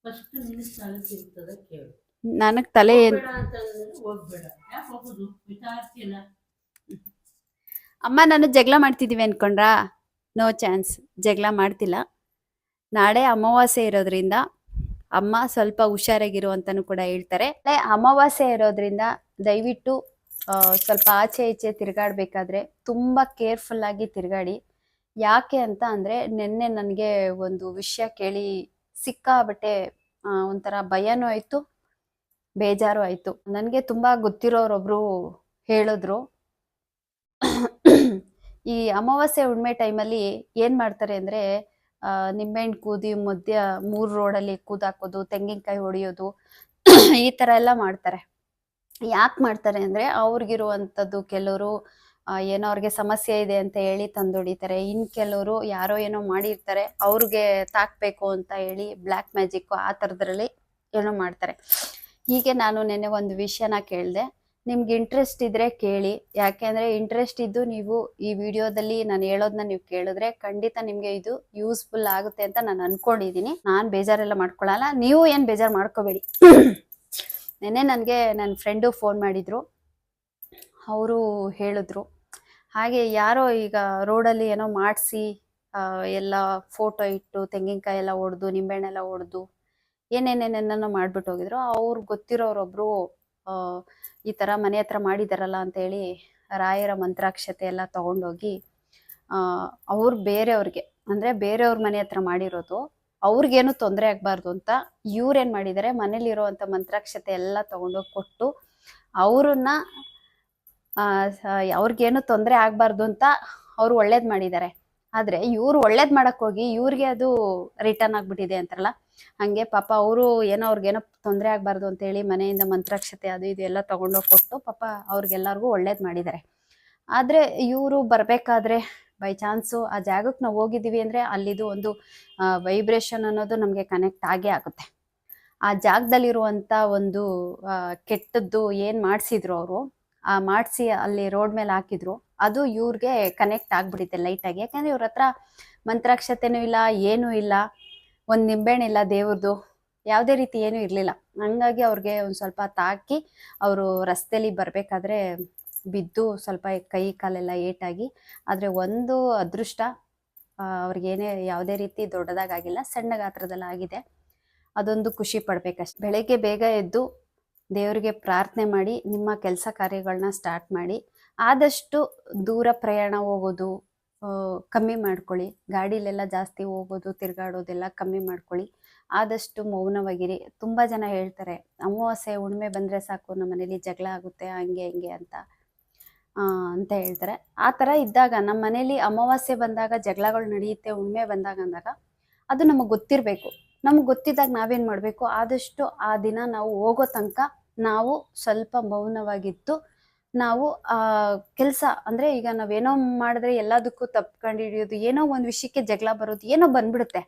ಫಸ್ಟ್ ನಿನ್ನ ತಲೆ ಸಿಗ್ತದೆ ಕೇಳು. ನನಗ್ ತಲೆ ಏನ್ ಬೇಡ ಹೋಗ್ಬೇಡ. ಯಾಕೆ ಹೋಗುದು? ವಿಚಾರಿಸಿಲ್ಲ ಅಮ್ಮ ನಾನು ಜಗಳ ಮಾಡ್ತಿದೀವಿ ಅನ್ಕೊಂಡ್ರಾ? ನೋ ಚಾನ್ಸ್ ಜಗಳ ಮಾಡ್ತಿಲ್ಲ. ನಾಳೆ ಅಮಾವಾಸ್ಯೆ ಇರೋದ್ರಿಂದ ಅಮ್ಮ ಸ್ವಲ್ಪ ಹುಷಾರಾಗಿರು ಅಂತಾನು ಕೂಡ ಹೇಳ್ತಾರೆ. ಅಮಾವಾಸ್ಯೆ ಇರೋದ್ರಿಂದ ದಯವಿಟ್ಟು ಸ್ವಲ್ಪ ಆಚೆ ಈಚೆ ತಿರುಗಾಡ್ಬೇಕಾದ್ರೆ ತುಂಬಾ ಕೇರ್ಫುಲ್ ಆಗಿ ತಿರುಗಾಡಿ. ಯಾಕೆ ಅಂತ ಅಂದ್ರೆ ನಿನ್ನೆ ನನಗೆ ಒಂದು ವಿಷಯ ಕೇಳಿ ಸಿಕ್ಕಾಬಟ್ಟೆ ಒಂಥರ ಭಯನೂ ಆಯ್ತು, ಬೇಜಾರು ಆಯ್ತು. ನನಗೆ ತುಂಬಾ ಗೊತ್ತಿರೋರೊಬ್ರು ಹೇಳಿದ್ರು. ಈ ಅಮಾವಾಸ್ಯೆ ಹುಣ್ಮೆ ಟೈಮಲ್ಲಿ ಏನ್ ಮಾಡ್ತಾರೆ ಅಂದ್ರೆ ನಿಂಬೆಹಣ್ಣು ಕೂದಿ ಮಧ್ಯ ಮೂರು ರೋಡಲ್ಲಿ ಕೂದಾಕೋದು ತೆಂಗಿನಕಾಯಿ ಹೊಡೆಯೋದು, ಈ ತರ ಎಲ್ಲ ಮಾಡ್ತಾರೆ. ಯಾಕೆ ಮಾಡ್ತಾರೆ ಅಂದ್ರೆ ಅವ್ರಿಗಿರುವಂಥದ್ದು ಕೆಲವರು ಏನೋ ಅವ್ರಿಗೆ ಸಮಸ್ಯೆ ಇದೆ ಅಂತ ಹೇಳಿ ತಂದೊಡಿತಾರೆ. ಇನ್ ಕೆಲವರು ಯಾರೋ ಏನೋ ಮಾಡಿರ್ತಾರೆ, ಅವ್ರಿಗೆ ತಾಕಬೇಕು ಅಂತ ಹೇಳಿ ಬ್ಲ್ಯಾಕ್ ಮ್ಯಾಜಿಕ್ ಆ ಥರದ್ರಲ್ಲಿ ಏನೋ ಮಾಡ್ತಾರೆ. ಹೀಗೆ ನಾನು ನೆನ್ನೆ ಒಂದು ವಿಷಯನ ಕೇಳಿದೆ. ನಿಮ್ಗೆ ಇಂಟ್ರೆಸ್ಟ್ ಇದ್ರೆ ಕೇಳಿ. ಯಾಕೆಂದ್ರೆ ಇಂಟ್ರೆಸ್ಟ್ ಇದ್ದು ನೀವು ಈ ವಿಡಿಯೋದಲ್ಲಿ ನಾನು ಹೇಳೋದನ್ನ ನೀವು ಕೇಳಿದ್ರೆ ಖಂಡಿತ ನಿಮ್ಗೆ ಇದು ಯೂಸ್ಫುಲ್ ಆಗುತ್ತೆ ಅಂತ ನಾನು ಅನ್ಕೊಂಡಿದೀನಿ. ನಾನು ಬೇಜಾರೆಲ್ಲ ಮಾಡ್ಕೊಳ್ಳಲ್ಲ ನೀವು ಏನ್ ಬೇಜಾರ್ ಮಾಡ್ಕೋಬೇಡಿ. ನೆನ್ನೆ ನನಗೆ ನನ್ನ ಫ್ರೆಂಡು ಫೋನ್ ಮಾಡಿದ್ರು. ಅವರು ಹೇಳಿದ್ರು. ಹಾಗೆ ಯಾರೋ ಈಗ ರೋಡಲ್ಲಿ ಏನೋ ಮಾಡಿಸಿ ಎಲ್ಲ ಫೋಟೋ ಇಟ್ಟು, ತೆಂಗಿನಕಾಯಿ ಎಲ್ಲ ಹೊಡೆದು ನಿಂಬೆಹಣ್ಣೆಲ್ಲ ಹೊಡೆದು ಏನೇನೇನೇನೋ ಮಾಡಿಬಿಟ್ಟು ಹೋಗಿದ್ರು. ಅವ್ರು ಗೊತ್ತಿರೋರೊಬ್ರು ಈ ತರ ಮನೆ ಹತ್ರ ಮಾಡಿದಾರಲ್ಲ ಅಂತ ಹೇಳಿ ರಾಯರ ಮಂತ್ರಾಕ್ಷತೆ ಎಲ್ಲ ತೊಗೊಂಡೋಗಿ ಅವ್ರು ಬೇರೆಯವ್ರಿಗೆ, ಅಂದ್ರೆ ಬೇರೆಯವ್ರ ಮನೆ ಹತ್ರ ಮಾಡಿರೋದು, ಅವ್ರಿಗೇನು ತೊಂದರೆ ಆಗಬಾರ್ದು ಅಂತ ಇವ್ರೇನು ಮಾಡಿದ್ದಾರೆ ಮನೇಲಿರುವಂಥ ಮಂತ್ರಾಕ್ಷತೆ ಎಲ್ಲ ತೊಗೊಂಡೋಗಿ ಕೊಟ್ಟು ಅವ್ರನ್ನ ಅವ್ರಿಗೇನು ತೊಂದರೆ ಆಗಬಾರ್ದು ಅಂತ ಅವ್ರು ಒಳ್ಳೇದು ಮಾಡಿದ್ದಾರೆ ಆದರೆ ಇವ್ರು ಒಳ್ಳೇದು ಮಾಡೋಕ್ಕೋಗಿ ಇವ್ರಿಗೆ ಅದು ರಿಟರ್ನ್ ಆಗಿಬಿಟ್ಟಿದೆ ಅಂತಾರಲ್ಲ ಹಂಗೆ ಪಾಪ ಅವರು ಏನೋ ಅವ್ರಿಗೇನೋ ತೊಂದರೆ ಆಗಬಾರ್ದು ಅಂತ ಹೇಳಿ ಮನೆಯಿಂದ ಮಂತ್ರಾಕ್ಷತೆ ಅದು ಇದು ಎಲ್ಲ ತಗೊಂಡೋಗಿ ಕೊಟ್ಟು ಪಾಪ ಅವ್ರಿಗೆಲ್ಲರಿಗೂ ಒಳ್ಳೇದು ಮಾಡಿದ್ದಾರೆ ಆದರೆ ಇವರು ಬರಬೇಕಾದ್ರೆ ಬೈ ಚಾನ್ಸು ಆ ಜಾಗಕ್ಕೆ ನಾವು ಹೋಗಿದ್ದೀವಿ ಅಂದರೆ ಅಲ್ಲಿದು ಒಂದು ವೈಬ್ರೇಷನ್ ಅನ್ನೋದು ನಮಗೆ ಕನೆಕ್ಟ್ ಆಗೇ ಆಗುತ್ತೆ. ಆ ಜಾಗದಲ್ಲಿರುವಂಥ ಒಂದು ಕೆಟ್ಟದ್ದು ಏನು ಮಾಡಿಸಿದ್ರು ಅವರು, ಆ ಮಾಡಿಸಿ ಅಲ್ಲಿ ರೋಡ್ ಮೇಲೆ ಹಾಕಿದ್ರು, ಅದು ಇವ್ರಿಗೆ ಕನೆಕ್ಟ್ ಆಗಿಬಿಡುತ್ತೆ ಲೈಟಾಗಿ ಯಾಕಂದ್ರೆ ಇವ್ರ ಹತ್ರ ಮಂತ್ರಾಕ್ಷತೆನೂ ಇಲ್ಲ, ಏನೂ ಇಲ್ಲ. ಒಂದ್ ನಿಂಬೆಹಣ್ಣಿಲ್ಲ ದೇವ್ರದ್ದು ಯಾವುದೇ ರೀತಿ ಏನೂ ಇರಲಿಲ್ಲ. ಹಂಗಾಗಿ ಅವ್ರಿಗೆ ಒಂದು ಸ್ವಲ್ಪ ತಾಕಿ ಅವರು ರಸ್ತೆಲಿ ಬರಬೇಕಾದ್ರೆ ಬಿದ್ದು ಸ್ವಲ್ಪ ಕೈ ಕಾಲೆಲ್ಲ ಏಟಾಗಿ, ಆದರೆ ಒಂದು ಅದೃಷ್ಟ ಅವ್ರಿಗೇನೇ ಯಾವುದೇ ರೀತಿ ದೊಡ್ಡದಾಗಿಲ್ಲ ಸಣ್ಣ ಗಾತ್ರದಲ್ಲಿ ಆಗಿದೆ. ಅದೊಂದು ಖುಷಿ ಪಡ್ಬೇಕಷ್ಟೆ. ಬೆಳಗ್ಗೆ ಬೇಗ ಎದ್ದು ದೇವರಿಗೆ ಪ್ರಾರ್ಥನೆ ಮಾಡಿ, ನಿಮ್ಮ ಕೆಲಸ ಕಾರ್ಯಗಳನ್ನ ಸ್ಟಾರ್ಟ್ ಮಾಡಿ, ಆದಷ್ಟು ದೂರ ಪ್ರಯಾಣ ಹೋಗೋದು ಕಮ್ಮಿ ಮಾಡ್ಕೊಳ್ಳಿ. ಗಾಡಿಲೆಲ್ಲ ಜಾಸ್ತಿ ಹೋಗೋದು, ತಿರ್ಗಾಡೋದೆಲ್ಲ ಕಮ್ಮಿ ಮಾಡ್ಕೊಳ್ಳಿ. ಆದಷ್ಟು ಮೌನವಾಗಿರಿ. ತುಂಬ ಜನ ಹೇಳ್ತಾರೆ, ಅಮಾವಾಸ್ಯೆ ಹುಣ್ಣಿಮೆ ಬಂದರೆ ಸಾಕು, ನಮ್ಮ ಮನೇಲಿ ಜಗಳ ಆಗುತ್ತೆ, ಹಂಗೆ, ಹಿಂಗೆ ಅಂತ. ಅಂತ ಹೇಳ್ತಾರೆ. ಆ ಥರ ಇದ್ದಾಗ, ನಮ್ಮ ಮನೇಲಿ ಅಮಾವಾಸ್ಯೆ ಬಂದಾಗ, ಜಗಳಗಳು ನಡೆಯುತ್ತೆ, ಹುಣ್ಮೆ ಬಂದಾಗ ಅಂದಾಗ, ಅದು ನಮಗೆ ಗೊತ್ತಿರಬೇಕು. ನಮಗೆ ಗೊತ್ತಿದ್ದಾಗ ನಾವೇನು ಮಾಡಬೇಕು? ಆದಷ್ಟು ಆ ದಿನ ನಾವು ಹೋಗೋ ತನಕ ನಾವು ಸ್ವಲ್ಪ ಮೌನವಾಗಿದ್ದು ನಾವು, ಆ, ಕೆಲಸ ಅಂದ್ರೆ ಈಗ ನಾವೇನೋ ಮಾಡಿದ್ರೆ ಎಲ್ಲದಕ್ಕೂ ತಪ್ಕೊಂಡು ಹಿಡಿಯೋದು, ಏನೋ ಒಂದು ವಿಷಯಕ್ಕೆ ಜಗಳ ಬರೋದು, ಏನೋ ಬಂದ್ಬಿಡುತ್ತೆ.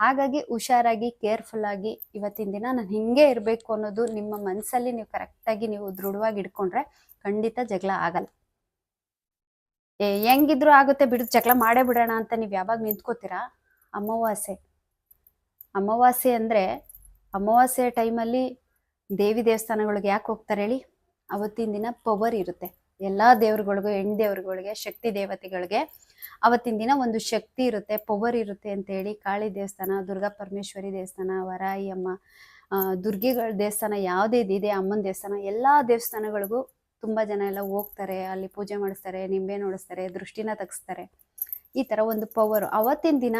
ಹಾಗಾಗಿ ಹುಷಾರಾಗಿ, ಕೇರ್ಫುಲ್ ಆಗಿ ಇವತ್ತಿನ ದಿನ ನಾನು ಹಿಂಗೆ ಇರಬೇಕು ಅನ್ನೋದು ನಿಮ್ಮ ಮನಸ್ಸಲ್ಲಿ ನೀವು ಕರೆಕ್ಟಾಗಿ ನೀವು ದೃಢವಾಗಿ ಇಟ್ಕೊಂಡ್ರೆ ಖಂಡಿತ ಜಗಳ ಆಗಲ್ಲ. ಏ, ಹೆಂಗಿದ್ರು ಆಗುತ್ತೆ ಬಿಡು, ಜಗಳ ಮಾಡೇ ಬಿಡೋಣ ಅಂತ ನೀವು ಯಾವಾಗ ನಿಂತ್ಕೋತೀರಾ? ಅಮಾವಾಸ್ಯೆ. ಅಮಾವಾಸ್ಯೆ ಅಂದ್ರೆ, ಅಮಾವಾಸ್ಯೆ ಟೈಮಲ್ಲಿ ದೇವಿ ದೇವಸ್ಥಾನಗಳಿಗೆ ಯಾಕೆ ಹೋಗ್ತಾರೆ ಹೇಳಿ? ಅವತ್ತಿನ ದಿನ ಪವರ್ ಇರುತ್ತೆ. ಎಲ್ಲ ದೇವ್ರುಗಳಿಗೂ ಹೆಣ್ ದೇವ್ರುಗಳಿಗೆ, ಶಕ್ತಿ ದೇವತೆಗಳಿಗೆ ಅವತ್ತಿನ ದಿನ ಒಂದು ಶಕ್ತಿ ಇರುತ್ತೆ ಪವರ್ ಇರುತ್ತೆ ಅಂತ ಹೇಳಿ ಕಾಳಿ ದೇವಸ್ಥಾನ, ದುರ್ಗಾ ಪರಮೇಶ್ವರಿ ದೇವಸ್ಥಾನ ವರಾಯಿ ಅಮ್ಮ ದುರ್ಗೆಗಳ ದೇವಸ್ಥಾನ ಯಾವುದೇ ಇದೆ ಅಮ್ಮನ ದೇವಸ್ಥಾನ, ಎಲ್ಲ ದೇವಸ್ಥಾನಗಳಿಗೂ ತುಂಬ ಜನ ಎಲ್ಲ ಹೋಗ್ತಾರೆ, ಅಲ್ಲಿ ಪೂಜೆ ಮಾಡಿಸ್ತಾರೆ, ನಿಂಬೆ ನೋಡಿಸ್ತಾರೆ, ದೃಷ್ಟಿನ ತಗ್ಸ್ತಾರೆ. ಈ ಥರ ಒಂದು ಪವರ್ ಅವತ್ತಿನ ದಿನ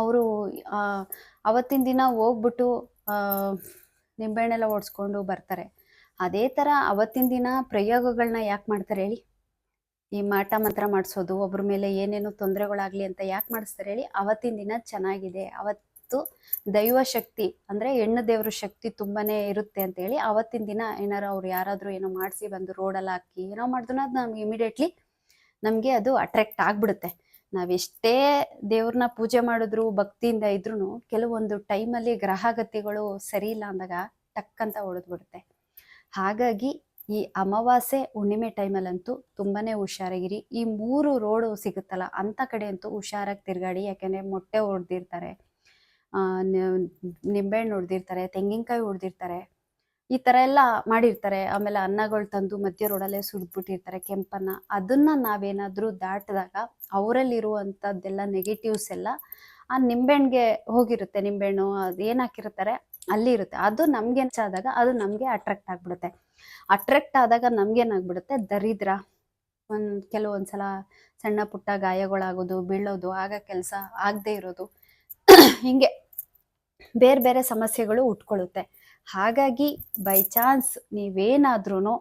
ಅವರು ಅವತ್ತಿನ ದಿನ ಹೋಗ್ಬಿಟ್ಟು ನಿಂಬೆಹಣ್ಣೆಲ್ಲ ಓಡಿಸ್ಕೊಂಡು ಬರ್ತಾರೆ. ಅದೇ ಥರ ಅವತ್ತಿನ ದಿನ ಪ್ರಯೋಗಗಳನ್ನ ಯಾಕೆ ಮಾಡ್ತಾರೆ ಹೇಳಿ? ಈ ಮಾಟ ಮಂತ್ರ ಮಾಡಿಸೋದು ಒಬ್ಬರ ಮೇಲೆ ಏನೇನು ತೊಂದರೆಗಳಾಗ್ಲಿ ಅಂತ ಯಾಕೆ ಮಾಡಿಸ್ತಾರೆ ಹೇಳಿ? ಅವತ್ತಿನ ದಿನ ಚೆನ್ನಾಗಿದೆ. ಅವತ್ತು ದೈವ ಶಕ್ತಿ, ಅಂದ್ರೆ ಹೆಣ್ಣು ದೇವ್ರ ಶಕ್ತಿ ತುಂಬಾ ಇರುತ್ತೆ ಅಂತ ಹೇಳಿ ಅವತ್ತಿನ ದಿನ ಏನಾರು ಅವ್ರು ಯಾರಾದರೂ ಏನೋ ಮಾಡಿಸಿ ಬಂದು ರೋಡಲ್ಲಿ ಹಾಕಿ ಏನೋ ಮಾಡಿದ್ರು ಅದು ನಮ್ಗೆ ಇಮಿಡಿಯೇಟ್ಲಿ ನಮಗೆ ಅದು ಅಟ್ರಾಕ್ಟ್ ಆಗ್ಬಿಡುತ್ತೆ. ನಾವೆಷ್ಟೇ ದೇವ್ರನ್ನ ಪೂಜೆ ಮಾಡಿದ್ರು, ಭಕ್ತಿಯಿಂದ ಇದ್ರೂ ಕೆಲವೊಂದು ಟೈಮಲ್ಲಿ ಗ್ರಹಗತಿಗಳು ಸರಿ ಇಲ್ಲ ಅಂದಾಗ ಟಕ್ ಅಂತ ಹೊಡೆದ್ಬಿಡುತ್ತೆ ಹಾಗಾಗಿ ಈ ಅಮಾವಾಸ್ಯೆ ಹುಣ್ಣಿಮೆ ಟೈಮಲ್ಲಂತೂ ತುಂಬಾನೇ ಹುಷಾರಾಗಿರಿ. ಈ ಮೂರು ರೋಡು ಸಿಗುತ್ತಲ್ಲ ಅಂತ ಕಡೆ ಅಂತೂ ಹುಷಾರಾಗಿ ತಿರುಗಾಡಿ, ಯಾಕೆಂದರೆ ಮೊಟ್ಟೆ ಹೊಡೆದಿರ್ತಾರೆ ನಿಂಬೆಹಣ್ಣು ಹೊಡೆದಿರ್ತಾರೆ ತೆಂಗಿನಕಾಯಿ ಹೊಡೆದಿರ್ತಾರೆ ಈ ಥರ ಎಲ್ಲ ಮಾಡಿರ್ತಾರೆ. ಆಮೇಲೆ ಅನ್ನಗಳು ತಂದು ಮಧ್ಯ ರೋಡಲ್ಲೇ ಸುಡ್ಬಿಟ್ಟಿರ್ತಾರೆ ಕೆಂಪನ್ನ. ಅದನ್ನ ನಾವೇನಾದರೂ ದಾಟಿದಾಗ ಅವರಲ್ಲಿರುವಂಥದ್ದೆಲ್ಲ ನೆಗೆಟಿವ್ಸ್ ಎಲ್ಲ ಆ ನಿಂಬೆಹಣ್ಣಿಗೆ ಹೋಗಿರುತ್ತೆ. ನಿಂಬೆಹಣ್ಣು ಅದು ಏನು ಹಾಕಿರ್ತಾರೆ ಅಲ್ಲಿ ಇರುತ್ತೆ ಅದು ನಮ್ಗೆ ಆದಾಗ ಅದು ನಮಗೆ ಅಟ್ರಾಕ್ಟ್ ಆಗ್ಬಿಡುತ್ತೆ. ಅಟ್ರಾಕ್ಟ್ ಆದಾಗ ನಮ್ಗೇನಾಗ್ಬಿಡುತ್ತೆ ದರಿದ್ರ. ಒಂದು ಕೆಲವೊಂದ್ಸಲ ಸಣ್ಣ ಪುಟ್ಟ ಗಾಯಗಳಾಗೋದು, ಬೀಳೋದು, ಆಗ ಕೆಲಸ ಆಗದೆ ಇರೋದು. ಹಿಂಗೆ ಬೇರೆ ಬೇರೆ ಸಮಸ್ಯೆಗಳು ಉಟ್ಕೊಳ್ಳುತ್ತೆ ಹಾಗಾಗಿ ಬೈ ಚಾನ್ಸ್ ನೀವೇನಾದ್ರೂ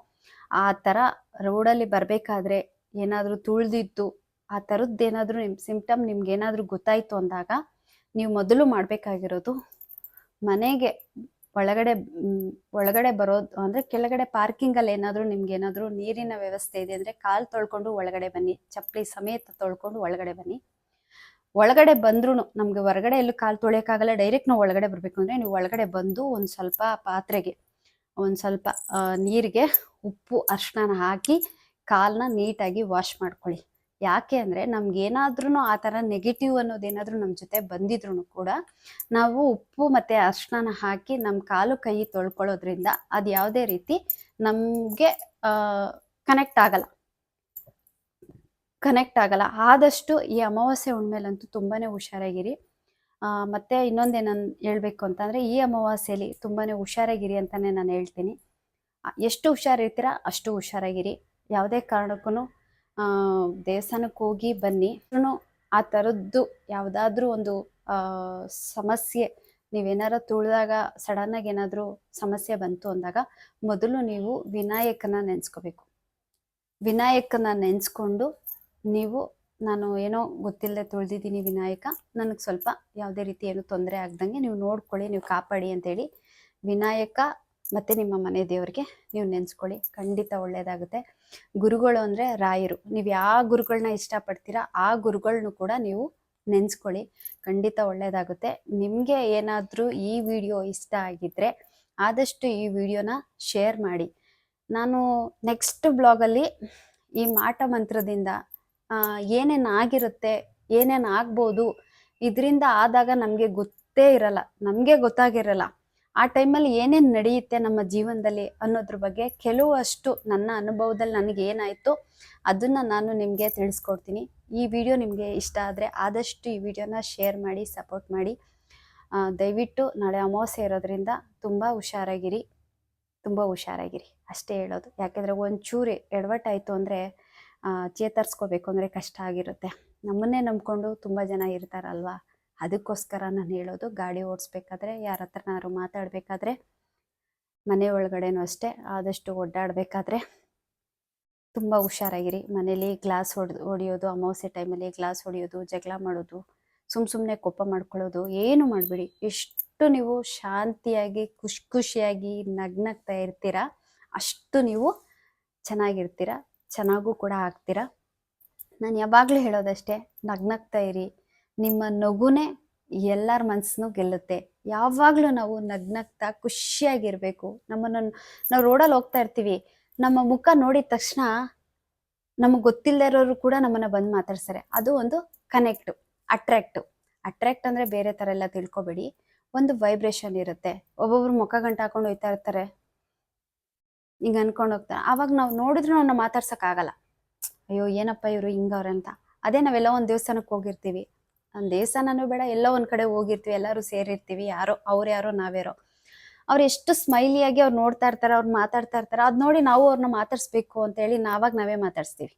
ಆ ಥರ ರೋಡಲ್ಲಿ ಬರಬೇಕಾದ್ರೆ ಏನಾದರೂ ತುಳಿದಿದ್ದು, ಆ ಥರದ್ದು ಏನಾದರೂ ನಿಮ್ಮ ಸಿಂಪ್ಟಮ್ ನಿಮ್ಗೆ ಏನಾದರೂ ಗೊತ್ತಾಯ್ತು ಅಂದಾಗ, ನೀವು ಮೊದಲು ಮಾಡಬೇಕಾಗಿರೋದು ಮನೆಗೆ ಒಳಗಡೆ ಒಳಗಡೆ ಬರೋದು ಅಂದ್ರೆ ಕೆಳಗಡೆ ಪಾರ್ಕಿಂಗ್ ಅಲ್ಲಿ ಏನಾದ್ರು ನಿಮ್ಗೆ ಏನಾದ್ರು ನೀರಿನ ವ್ಯವಸ್ಥೆ ಇದೆ ಅಂದ್ರೆ ಕಾಲ್ ತೊಳ್ಕೊಂಡು ಒಳಗಡೆ ಬನ್ನಿ, ಚಪ್ಪಲಿ ಸಮೇತ ತೊಳ್ಕೊಂಡು ಒಳಗಡೆ ಬನ್ನಿ. ಒಳಗಡೆ ಬಂದ್ರು ನಮ್ಗೆ ಹೊರಗಡೆ ಎಲ್ಲೂ ಕಾಲ್ ತೊಳೆಯೋಕ್ಕಾಗಲ್ಲ ಡೈರೆಕ್ಟ್ ನಾವು ಒಳಗಡೆ ಬರಬೇಕು ಅಂದ್ರೆ ನೀವು ಒಳಗಡೆ ಬಂದು ಒಂದ್ ಸ್ವಲ್ಪ ಪಾತ್ರೆಗೆ, ಒಂದ್ ಸ್ವಲ್ಪ ನೀರಿಗೆ ಉಪ್ಪು ಅರ್ಶನ ಹಾಕಿ ಕಾಲನ್ನ ನೀಟಾಗಿ ವಾಶ್ ಮಾಡ್ಕೊಳ್ಳಿ. ಯಾಕೆ ಅಂದರೆ ನಮ್ಗೇನಾದ್ರೂ ಆ ಥರ ನೆಗೆಟಿವ್ ಅನ್ನೋದೇನಾದ್ರು ನಮ್ಮ ಜೊತೆ ಬಂದಿದ್ರು ಕೂಡ ನಾವು ಉಪ್ಪು ಮತ್ತು ಅರ್ಶಿನ ಹಾಕಿ ನಮ್ಮ ಕಾಲು ಕೈ ತೊಳ್ಕೊಳ್ಳೋದ್ರಿಂದ ಅದು ಯಾವುದೇ ರೀತಿ ನಮಗೆ ಕನೆಕ್ಟ್ ಆಗಲ್ಲ. ಕನೆಕ್ಟ್ ಆಗಲ್ಲ. ಆದಷ್ಟು ಈ ಅಮಾವಾಸ್ಯೆ ಹುಣ್ಮೇಲಂತೂ ತುಂಬಾನೇ ಹುಷಾರಾಗಿರಿ. ಮತ್ತೆ ಇನ್ನೊಂದೇನು ಹೇಳ್ಬೇಕು ಅಂತಂದ್ರೆ ಈ ಅಮಾವಾಸ್ಯೆಲಿ ತುಂಬಾನೇ ಹುಷಾರಾಗಿರಿ ಅಂತಾನೆ ನಾನು ಹೇಳ್ತೀನಿ. ಎಷ್ಟು ಹುಷಾರಿರ್ತೀರಾ ಅಷ್ಟು ಹುಷಾರಾಗಿರಿ. ಯಾವುದೇ ಕಾರಣಕ್ಕೂ ದೇವಸ್ಥಾನಕ್ಕೆ ಹೋಗಿ ಬನ್ನಿ. ಆ ಥರದ್ದು ಯಾವುದಾದ್ರೂ ಒಂದು ಸಮಸ್ಯೆ, ನೀವೇನಾರ ತುಳಿದಾಗ ಸಡನ್ನಾಗಿ ಏನಾದರೂ ಸಮಸ್ಯೆ ಬಂತು ಅಂದಾಗ ಮೊದಲು ನೀವು ವಿನಾಯಕನ ನೆನೆಸ್ಕೋಬೇಕು. ವಿನಾಯಕನ ನೆನೆಸ್ಕೊಂಡು ನೀವು, ನಾನು ಏನೋ ಗೊತ್ತಿಲ್ಲದೆ ತುಳಿದಿದ್ದೀನಿ ವಿನಾಯಕ, ನನಗೆ ಸ್ವಲ್ಪ ಯಾವುದೇ ರೀತಿ ಏನು ತೊಂದರೆ ಆಗ್ದಂಗೆ ನೀವು ನೋಡ್ಕೊಳ್ಳಿ, ನೀವು ಕಾಪಾಡಿ ಅಂತೇಳಿ ವಿನಾಯಕ ಮತ್ತು ನಿಮ್ಮ ಮನೆ ದೇವರಿಗೆ ನೀವು ನೆನೆಸ್ಕೊಳ್ಳಿ. ಖಂಡಿತ ಒಳ್ಳೆಯದಾಗುತ್ತೆ ಗುರುಗಳು ಅಂದರೆ ರಾಯರು. ನೀವು ಯಾವ ಗುರುಗಳನ್ನ ಇಷ್ಟಪಡ್ತೀರಾ ಆ ಗುರುಗಳನ್ನು ಕೂಡ ನೀವು ನೆನೆಸ್ಕೊಳ್ಳಿ. ಖಂಡಿತ ಒಳ್ಳೆಯದಾಗುತ್ತೆ ನಿಮಗೆ ಏನಾದರೂ ಈ ವಿಡಿಯೋ ಇಷ್ಟ ಆಗಿದ್ದರೆ ಆದಷ್ಟು ಈ ವಿಡಿಯೋನ ಶೇರ್ ಮಾಡಿ. ನಾನು ನೆಕ್ಸ್ಟ್ ಬ್ಲಾಗಲ್ಲಿ ಈ ಮಾಟ ಮಂತ್ರದಿಂದ ಏನೇನು ಆಗಿರುತ್ತೆ, ಏನೇನು ಆಗ್ಬೋದು, ಇದರಿಂದ ಆದಾಗ ನಮಗೆ ಗೊತ್ತೇ ಇರಲ್ಲ. ನಮಗೆ ಗೊತ್ತಾಗಿರಲ್ಲ. ಆ ಟೈಮಲ್ಲಿ ಏನೇನು ನಡೆಯುತ್ತೆ ನಮ್ಮ ಜೀವನದಲ್ಲಿ ಅನ್ನೋದ್ರ ಬಗ್ಗೆ ಕೆಲವಷ್ಟು ನನ್ನ ಅನುಭವದಲ್ಲಿ ನನಗೆ ಏನಾಯಿತು ಅದನ್ನು ನಾನು ನಿಮಗೆ ತಿಳಿಸ್ಕೊಡ್ತೀನಿ. ಈ ವಿಡಿಯೋ ನಿಮಗೆ ಇಷ್ಟ ಆದರೆ ಆದಷ್ಟು ಈ ವಿಡಿಯೋನ ಶೇರ್ ಮಾಡಿ, ಸಪೋರ್ಟ್ ಮಾಡಿ. ದಯವಿಟ್ಟು ನಾಳೆ ಅಮಾವಾಸ್ಯೆ ಇರೋದ್ರಿಂದ ತುಂಬ ಹುಷಾರಾಗಿರಿ. ತುಂಬ ಹುಷಾರಾಗಿರಿ. ಅಷ್ಟೇ ಹೇಳೋದು. ಯಾಕೆಂದರೆ ಒಂಚೂರು ಎಡವಟ್ಟಾಯಿತು ಅಂದರೆ ಚೇತರಿಸ್ಕೋಬೇಕು ಅಂದರೆ ಕಷ್ಟ ಆಗಿರುತ್ತೆ. ನಮ್ಮನ್ನೇ ನಂಬಿಕೊಂಡು ತುಂಬ ಜನ ಇರ್ತಾರಲ್ವಾ? ಅದಕ್ಕೋಸ್ಕರ ನಾನು ಹೇಳೋದು ಗಾಡಿ ಓಡಿಸ್ಬೇಕಾದ್ರೆ ಯಾರ ಹತ್ರನಾದ್ರು ಮಾತಾಡಬೇಕಾದ್ರೆ ಮನೆ ಒಳಗಡೆನೂ ಅಷ್ಟೇ ಆದಷ್ಟು ಓಡಾಡಬೇಕಾದ್ರೆ ತುಂಬ ಹುಷಾರಾಗಿರಿ. ಮನೇಲಿ ಗ್ಲಾಸ್ ಹೊಡೆದು ಹೊಡೆಯೋದು, ಅಮಾವಾಸ್ಯೆ ಟೈಮಲ್ಲಿ ಗ್ಲಾಸ್ ಹೊಡೆಯೋದು, ಜಗಳ ಮಾಡೋದು ಸುಮ್ಮ ಸುಮ್ಮನೆ ಕೋಪ ಮಾಡ್ಕೊಳ್ಳೋದು, ಏನು ಮಾಡಬೇಡಿ. ಎಷ್ಟು ನೀವು ಶಾಂತಿಯಾಗಿ, ಖುಷಿ, ಖುಷಿಯಾಗಿ ನಗ್ನಗ್ತಾ ಇರ್ತೀರ, ಅಷ್ಟು ನೀವು ಚೆನ್ನಾಗಿರ್ತೀರ, ಚೆನ್ನಾಗೂ ಕೂಡ ಆಗ್ತೀರಾ. ನಾನು ಯಾವಾಗಲೂ ಹೇಳೋದಷ್ಟೇ, ನಗ್ನಗ್ತಾ ಇರಿ. ನಿಮ್ಮ ನಗುನೇ ಎಲ್ಲರ ಮನಸ್ಸನ್ನು ಗೆಲ್ಲುತ್ತೆ. ಯಾವಾಗಲೂ ನಾವು ನಗ್ನಗ್ತಾ ಖುಷಿಯಾಗಿರ್ಬೇಕು. ನಮ್ಮನ್ನು ನಾವು ರೋಡಲ್ಲಿ ಹೋಗ್ತಾ ಇರ್ತೀವಿ. ನಮ್ಮ ಮುಖ ನೋಡಿದ ತಕ್ಷಣ ನಮಗೆ ಗೊತ್ತಿಲ್ಲದೆ ಇರೋರು ಕೂಡ ನಮ್ಮನ್ನ ಬಂದು ಮಾತಾಡ್ತಾರೆ ಅದು ಒಂದು ಕನೆಕ್ಟ್ ಅಟ್ರಾಕ್ಟ್ ಅಟ್ರಾಕ್ಟ್ ಅಂದರೆ ಬೇರೆ ಥರ ಎಲ್ಲ ತಿಳ್ಕೊಬೇಡಿ. ಒಂದು ವೈಬ್ರೇಷನ್ ಇರುತ್ತೆ. ಒಬ್ಬೊಬ್ರು ಮುಖ ಗಂಟು ಹಾಕೊಂಡು ಹೋಯ್ತಾ ಇರ್ತಾರೆ. ಹಿಂಗೆ ಅನ್ಕೊಂಡು ಹೋಗ್ತಾರೆ ಆವಾಗ ನಾವು ನೋಡಿದ್ರು ನಾವು ಮಾತಾಡ್ಸೋಕ್ಕಾಗಲ್ಲ ಅಯ್ಯೋ, ಏನಪ್ಪ ಇವರು ಹಿಂಗವ್ರೆ ಅಂತ. ಅದೇ ನಾವೆಲ್ಲ ಒಂದು ದೇವಸ್ಥಾನಕ್ಕೆ ಹೋಗಿರ್ತೀವಿ. ದೇವಸ್ಥಾನನೂ ಬೇಡ, ಎಲ್ಲೋ ಒಂದು ಕಡೆ ಹೋಗಿರ್ತೀವಿ, ಎಲ್ಲರೂ ಸೇರಿರ್ತೀವಿ, ಯಾರೋ, ಅವ್ರು ಯಾರೋ ನಾವ್ಯಾರೋ ಅವ್ರು ಎಷ್ಟು ಸ್ಮೈಲಿಯಾಗಿ ಅವ್ರು ನೋಡ್ತಾ ಇರ್ತಾರೆ, ಅವ್ರು ಮಾತಾಡ್ತಾ ಇರ್ತಾರೆ, ಅದ್ ನೋಡಿ ನಾವು ಅವ್ರನ್ನ ಮಾತಾಡಿಸ್ಬೇಕು ಅಂತ ಹೇಳಿ ನಾವಾಗ ನಾವೇ ಮಾತಾಡಿಸ್ತೀವಿ.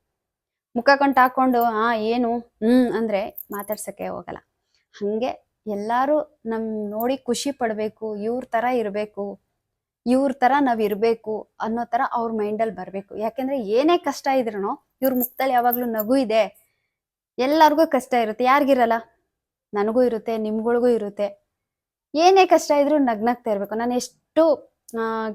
ಮುಖ ಕಂಡು ಹಾಕೊಂಡು, ಆ, ಏನು? ಹ್ಮ್, ಅಂದ್ರೆ ಮಾತಾಡ್ಸಕ್ಕೆ ಹೋಗಲ್ಲ. ಹಂಗೆ ಎಲ್ಲಾರು ನಮ್ ನೋಡಿ ಖುಷಿ ಪಡ್ಬೇಕು, ಇವ್ರ ತರ ಇರ್ಬೇಕು, ಇವ್ರ ತರ ನಾವ್ ಇರ್ಬೇಕು ಅನ್ನೋ ತರ ಅವ್ರ ಮೈಂಡಲ್ಲಿ ಬರ್ಬೇಕು. ಯಾಕೆಂದ್ರೆ ಏನೇ ಕಷ್ಟ ಇದ್ರೂ ಇವ್ರ ಮುಖದಲ್ಲಿ ಯಾವಾಗ್ಲೂ ನಗು ಇದೆ. ಎಲ್ಲರಿಗೂ ಕಷ್ಟ ಇರುತ್ತೆ. ಯಾರಿಗಿರಲ್ಲ? ನನಗೂ ಇರುತ್ತೆ, ನಿಮ್ಗಳಿಗೂ ಇರುತ್ತೆ. ಏನೇ ಕಷ್ಟ ಇದ್ರೂ ನಗ್ನಾಗ್ತಾ ಇರಬೇಕು. ನಾನು ಎಷ್ಟು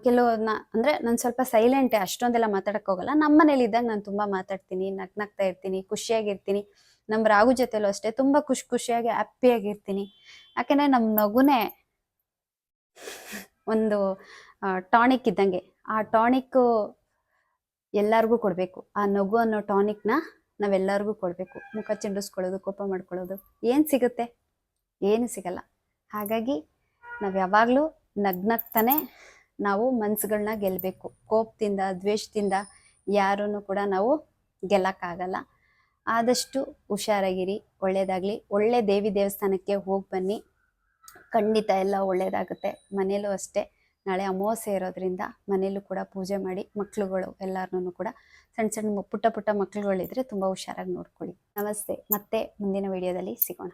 ಕೆಲವನ್ನ ಅಂದ್ರೆ ನಾನು ಸ್ವಲ್ಪ ಸೈಲೆಂಟ್ ಅಷ್ಟೊಂದೆಲ್ಲ ಮಾತಾಡಕ್ ಹೋಗಲ್ಲ. ನಮ್ಮ ಮನೇಲಿ ಇದ್ದಾಗ ನಾನು ತುಂಬಾ ಮಾತಾಡ್ತೀನಿ, ನಗ್ನಾಗ್ತಾ ಇರ್ತೀನಿ, ಖುಷಿಯಾಗಿರ್ತೀನಿ. ನಮ್ಮ ರಾಗು ಜೊತೆಲೂ ಅಷ್ಟೇ, ತುಂಬಾ ಖುಷಿ, ಖುಷಿಯಾಗಿ, ಹ್ಯಾಪಿಯಾಗಿರ್ತೀನಿ. ಯಾಕೆಂದ್ರೆ ನಮ್ಮ ನಗುನೇ ಒಂದು ಟಾನಿಕ್ ಇದ್ದಂಗೆ. ಆ ಟಾನಿಕ್ ಎಲ್ಲರಿಗೂ ಕೊಡಬೇಕು. ಆ ನಗು ಅನ್ನೋ ಟಾನಿಕ್ನ ನಾವೆಲ್ಲರಿಗೂ ಕೊಡಬೇಕು. ಮುಖ ಚಿಂಡಿಸ್ಕೊಳ್ಳೋದು ಕೋಪ ಮಾಡ್ಕೊಳ್ಳೋದು ಏನು ಸಿಗುತ್ತೆ? ಏನು ಸಿಗಲ್ಲ. ಹಾಗಾಗಿ ನಾವು ಯಾವಾಗಲೂ ನಗ್ನಗ್ತಾನೆ ನಾವು ಮನ್ಸುಗಳನ್ನ ಗೆಲ್ಲಬೇಕು ಕೋಪದಿಂದ, ದ್ವೇಷದಿಂದ ಯಾರನ್ನು ಕೂಡ ನಾವು ಗೆಲ್ಲಕ್ಕಾಗಲ್ಲ. ಆದಷ್ಟು ಹುಷಾರಾಗಿರಿ. ಒಳ್ಳೇದಾಗಲಿ. ಒಳ್ಳೆ ದೇವಿ ದೇವಸ್ಥಾನಕ್ಕೆ ಹೋಗಿ ಬನ್ನಿ. ಖಂಡಿತ ಎಲ್ಲ ಒಳ್ಳೇದಾಗುತ್ತೆ. ಮನೇಲೂ ಅಷ್ಟೇ. ನಾಳೆ ಅಮಾವಾಸ್ಯೆ ಇರೋದ್ರಿಂದ ಮನೇಲೂ ಕೂಡ ಪೂಜೆ ಮಾಡಿ ಮಕ್ಕಳುಗಳು ಎಲ್ಲರನ್ನೂ ಕೂಡ ಸಣ್ಣ ಸಣ್ಣ ಪುಟ್ಟ ಪುಟ್ಟ ಮಕ್ಳುಗಳಿದ್ರೆ ತುಂಬ ಹುಷಾರಾಗಿ ನೋಡ್ಕೊಳ್ಳಿ. ನಮಸ್ತೆ. ಮತ್ತೆ ಮುಂದಿನ ವಿಡಿಯೋದಲ್ಲಿ ಸಿಗೋಣ.